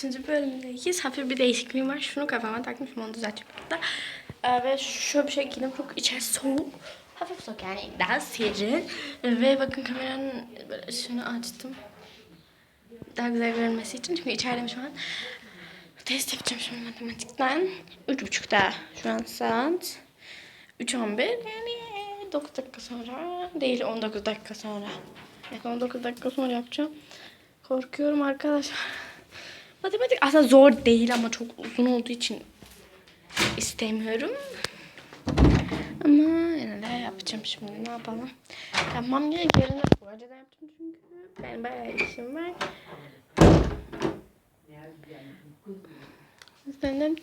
Üçüncü bölümdeyiz. Hafif bir değişikliğim var. Şunu kafama takmışım onu düzelteceğim hatta. Ee, ve şöyle bir şey giydim. Çok içerisi soğuk. Hafif soğuk yani daha serin. Ve bakın kameranın böyle ışığını açtım. Daha güzel görünmesi için. Çünkü içerideyim şu an. Test yapacağım şimdi matematikten. Üç buçukta şu an saat. 3.11 yani 9 dakika sonra değil 19 dakika sonra. Evet 19 dakika sonra yapacağım. Korkuyorum arkadaşlar. Matematik aslında zor değil ama çok uzun olduğu için istemiyorum. Ama yine de yapacağım şimdi ne yapalım. Yapmam gerek yarın bu arada da yapacağım çünkü benim bayağı işim var. Ben de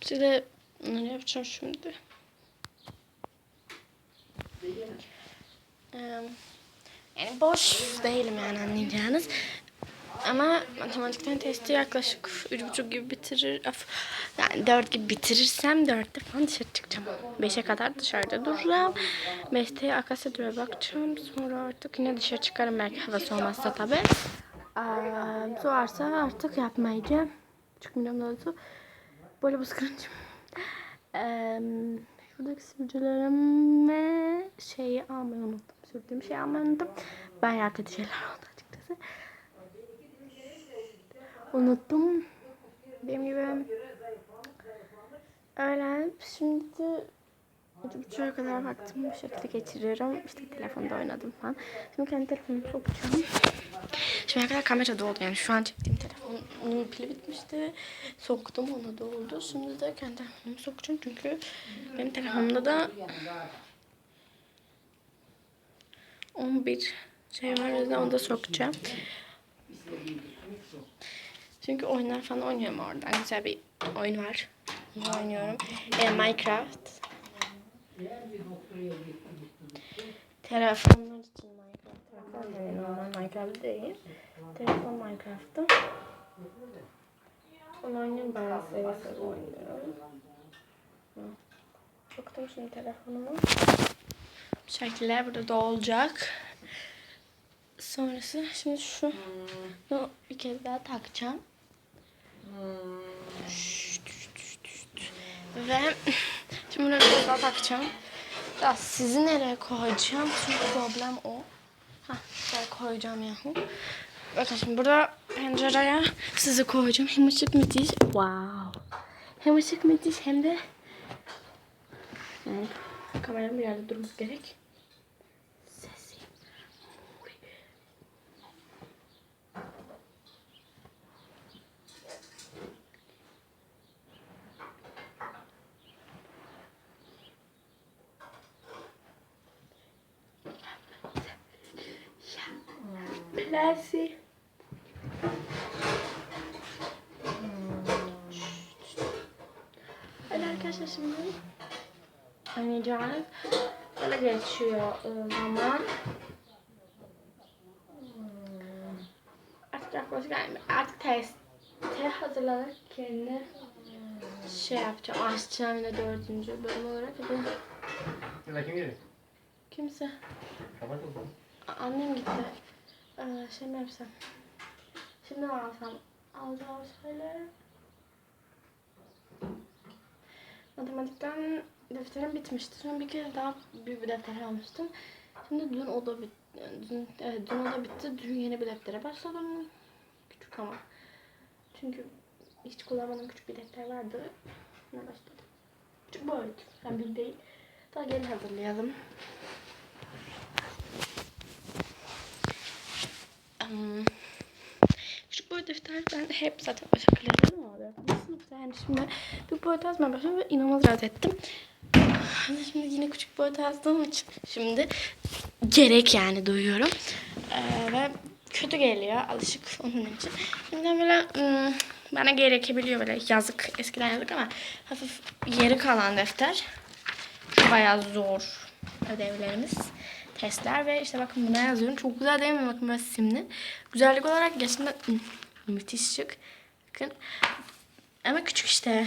size ne yapacağım şimdi. Yani boş değilim yani anlayacağınız. Ama matematikten testi yaklaşık üç buçuk gibi bitirir. Of, yani dört gibi bitirirsem dörtte falan dışarı çıkacağım. Beşe kadar dışarıda duracağım. Beşte Akasya Durağı bakacağım. Sonra artık yine dışarı çıkarım belki havası olmazsa tabii. Ee, soğarsa artık yapmayacağım. Çıkmayacağım doğrusu. Böyle bu sıkıntım. Ee, şuradaki sürücülerime şeyi almayı unuttum. Sürdüğüm şeyi almayı unuttum. Bayağı kötü şeyler oldu açıkçası. Unuttum. Dediğim gibi öyle. Şimdi buçuğa kadar vaktimi bu şekilde geçiriyorum. İşte telefonda oynadım falan. Şimdi kendi telefonumu sokacağım. Şimdi kadar kamera doldu yani şu an çektiğim telefonun pili bitmişti. Soktum ona doldu. Şimdi de kendi telefonumu sokacağım çünkü benim telefonumda da 11 şey var o yüzden onu da sokacağım. Çünkü oyunlar falan oynuyorum oradan. Güzel bir oyun var. Onu oynuyorum. E, Minecraft. Telefonlar için Minecraft. Telefon yani normal Minecraft değil. Telefon Minecraft'ta. Onu oynuyorum. Seve seve oynuyorum. Soktum şimdi telefonumu. Bu şekilde burada da olacak. Sonrası şimdi şu bunu bir kez daha takacağım. Ve şimdi bunu bir kez daha takacağım. Ya sizi nereye koyacağım? Çünkü problem o. Hah, şuraya koyacağım yahu. Bakın şimdi burada pencereye sizi koyacağım. Hem ışık müthiş. Wow. Hem ışık müthiş hem de yani kameram bir yerde durması gerek. Plasi. Hadi arkadaşlar şimdi oynayacağız. Böyle geçiyor e, zaman. Artık yaklaşık yani artık teste hazırlanırken şey yapacağım. Açacağım yine dördüncü bölüm olarak. Hadi. Yine kim geliyor? Kimse. Kapat o zaman. A- Annem gitti. Ee, şey mi yapsam? Şimdi ne alsam? Alacağım şeyler. Matematikten defterim bitmişti. Sonra bir kere daha büyük bir defter almıştım. Şimdi dün o da bitti. Dün, evet, dün o da bitti. Dün yeni bir deftere başladım. Küçük ama. Çünkü hiç kullanmadığım küçük bir defter vardı. Ne başladım? Küçük boyut. Yani büyük değil. Daha gelin hazırlayalım. Küçük boy defter ben hep zaten oluyor. Bu sınıfta yani şimdi büyük boyut yazmaya başladım ve inanılmaz rahat ettim. Şimdi yine küçük boyut yazdığım için şimdi gerek yani duyuyorum. Ee, ve kötü geliyor alışık onun için. Şimdi böyle ım, bana gerekebiliyor böyle yazık eskiden yazık ama hafif yeri kalan defter. Bayağı zor ödevlerimiz testler ve işte bakın buna yazıyorum. Çok güzel değil mi? Bakın böyle simli. Güzellik olarak gerçekten müthiş şık. Bakın. Ama küçük işte.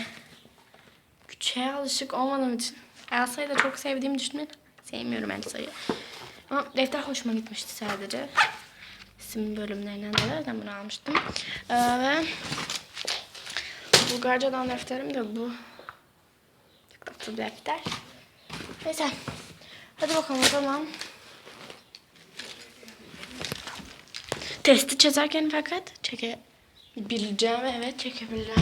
Küçüğe alışık olmadığım için. Elsa'yı da çok sevdiğimi düşünmeyin. Sevmiyorum Elsa'yı. Ama defter hoşuma gitmişti sadece. Sim bölümlerinden dolayı ben bunu almıştım. Ee, ve Bulgarcadan defterim de bu. Bir defter. Neyse. Hadi bakalım o zaman. Testi çözerken fakat çekebileceğim. Evet çekebileceğim.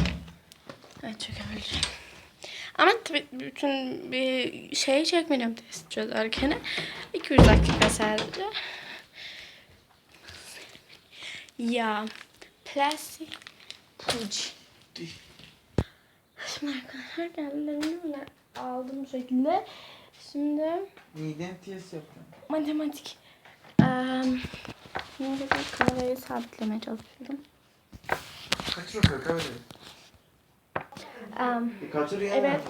Evet çekebileceğim. Ama tabii bütün bir şey çekmedim test çözerken. 200 dakika sadece. Ya. Plastik. Puji. Şimdi arkadaşlar kendilerini böyle aldım bu şekilde. Şimdi Neyden test yaptın? matematik. Eee şimdi bir kamerayı sabitlemeye çalışıyorum. Kaçır bakalım kamerayı. Eee, Bir kaçır ya. Evet.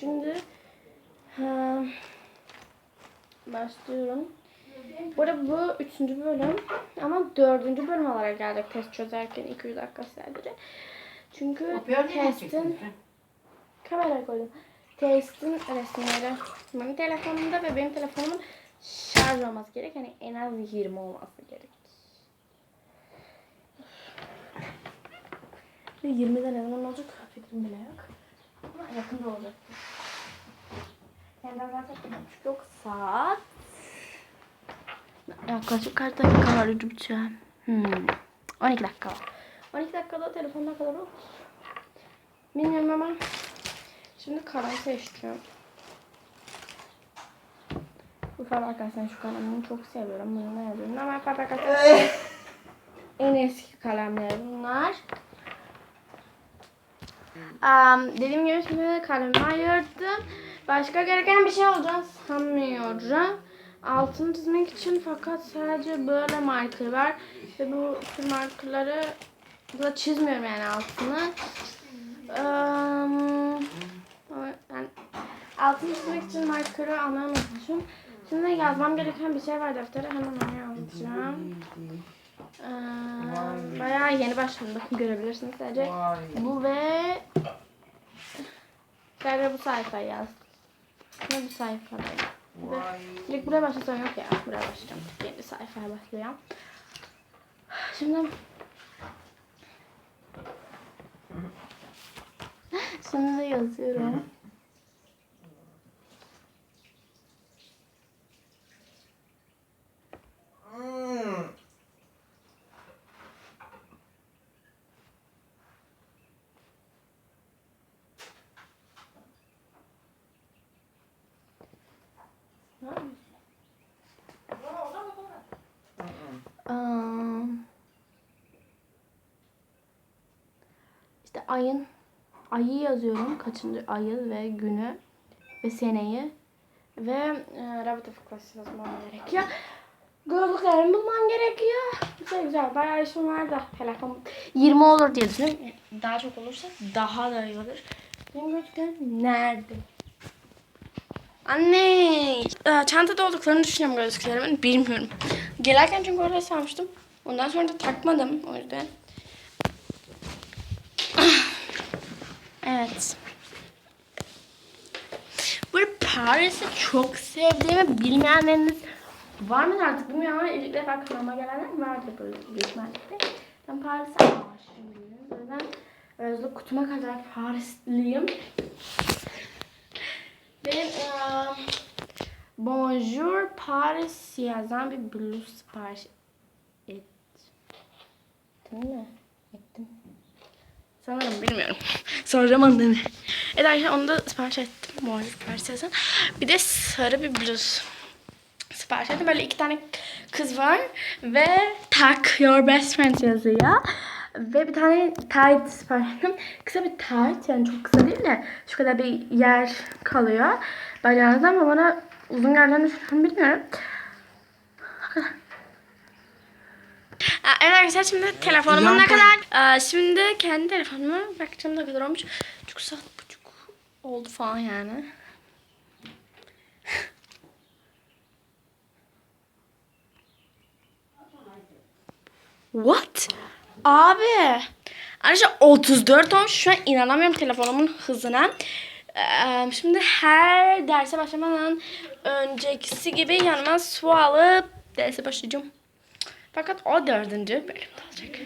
Şimdi eee, başlıyorum. Bu arada bu üçüncü bölüm ama dördüncü bölüm olarak geldik test çözerken 200 dakika sadece. Çünkü testin kamera koydum. Testin resimleri benim telefonumda ve benim telefonumun şarj olması gerek. Yani en az 20 olması gerek. Ve 20'de ne zaman olacak fikrim bile yok. Ama yakında olacak. Yani zaten yok saat. Yaklaşık kaç dakika var buçuğa? Hmm. 12 dakika var. 12 dakikada telefonda kadar olur. Bilmiyorum ama şimdi kalem seçiyorum. Bu Faber-Castell şu kalemini çok seviyorum. Bunu ne yazıyorum ama Faber-Castell en eski kalemleri bunlar. Um, dediğim gibi şimdi kalemi ayırdım. Başka gereken bir şey olacağını sanmıyorum. Altını çizmek için fakat sadece böyle marker var. Ve bu tür markerları da çizmiyorum yani altını. Um, yani altını çizmek için markerı unutmuşum. Şimdi yazmam gereken bir şey var deftere. Hemen onu yazacağım. Ee, bayağı yeni başladım. Bakın görebilirsiniz sadece. Vay. Bu ve sadece bu sayfayı yazdım. Ve bu sayfadayım. Direkt buraya başlasam yok ya. Buraya başlayacağım. Yeni sayfaya başlayacağım. Şimdi Şimdi yazıyorum. Hmm. İşte ayın ayı yazıyorum. Kaçıncı ayı ve günü ve seneyi ve e, rabbit of yazmam gerekiyor. Gözlüklerimi bulmam gerekiyor. Güzel güzel. Bayağı işim var da telefon 20 olur diye düşünüyorum. Daha çok olursa daha da iyi olur. Benim gözlüklerim nerede? Anne! Ee, Çantada olduklarını düşünüyorum gözlüklerimin. Bilmiyorum. Gelirken çünkü oraya salmıştım. Ondan sonra da takmadım o yüzden. Evet. Bu Paris'i çok sevdiğimi bilmeyenleriniz var mı artık bilmiyorum ama ilk defa kanalıma gelenler vardır böyle büyük ihtimalle. Ben Paris'e aşığım. O yüzden özlük kutuma kadar Parisliyim. Benim eee, Bonjour Paris yazan bir bluz sipariş et. Ettim mi? Ettim. Sanırım bilmiyorum. Soracağım anneme. Evet arkadaşlar onu da sipariş ettim. Bonjour Paris yazan. Bir de sarı bir bluz sipariş ettim. Böyle iki tane kız var ve tak your best friend yazıyor. Ve bir tane tight sipariş ettim. Kısa bir tight yani çok kısa değil de şu kadar bir yer kalıyor. Bacağınızda ama bana uzun geldiğini düşünüyorum bilmiyorum. Evet arkadaşlar şimdi telefonumun ne kadar Aa, şimdi kendi telefonuma bakacağım ne kadar olmuş. Çok saat buçuk oldu falan yani. What? Abi. Arkadaşlar 34 olmuş. Şu an inanamıyorum telefonumun hızına. Ee, şimdi her derse başlamadan öncekisi gibi yanıma su alıp derse başlayacağım. Fakat o dördüncü bölümde olacak.